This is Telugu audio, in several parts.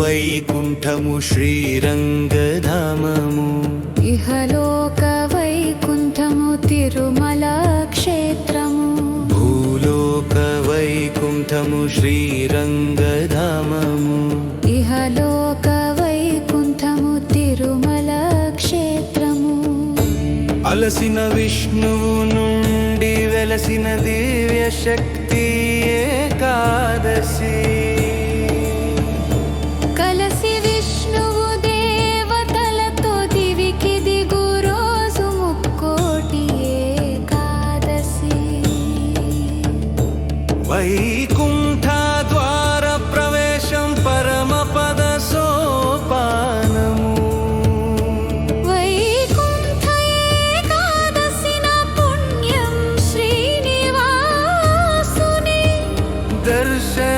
వైకుంఠము శ్రీరంగధామము. ఇహలోక వైకుంఠము తిరుమల క్షేత్రము భూలోక వైకుంఠము శ్రీరంగధామము. ఇహలోక వైకుంఠము తిరుమల క్షేత్రము అలసిన విష్ణువు నుండి వెలసిన దివ్య శక్తి ఏకాదశి. dersen.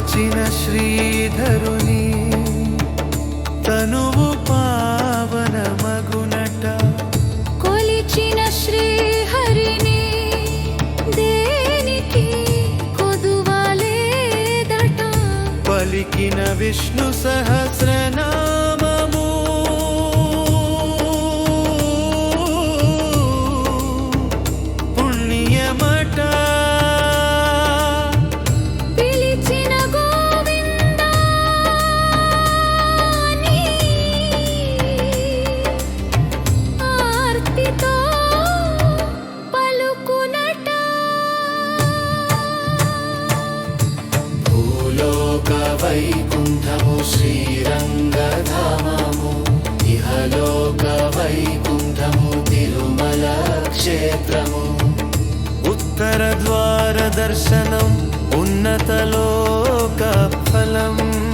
తలచిన శ్రీధరుని తనువు పావన మగునట. కొలిచిన శ్రీహరిని దేనికి కొదువలేదట? పలికిన విష్ణు సహస్రనామము వైకుంఠము శ్రీరంగధామము. ఇహలోక వైకుంఠము తిరుమల క్షేత్రము. ఉత్తర ద్వార దర్శనం ఉన్నతలోక ఫలం.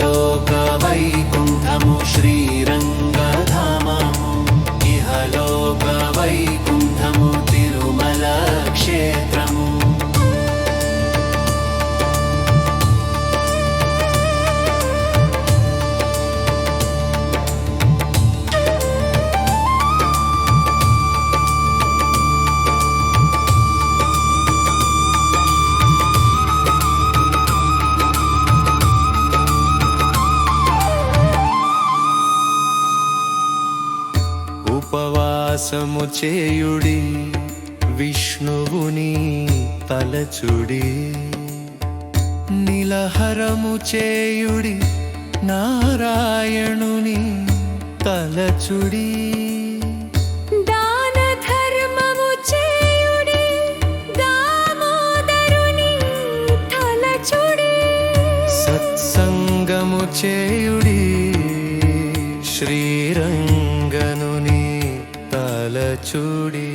భూలోక ఉపవాసము చేయుడి విష్ణువుని తలచుడి. నిలహరము చేయుడి నారాయణుని తలచుడి. చేయుడి సత్సంగము శ్రీరంగనుని తలచుడి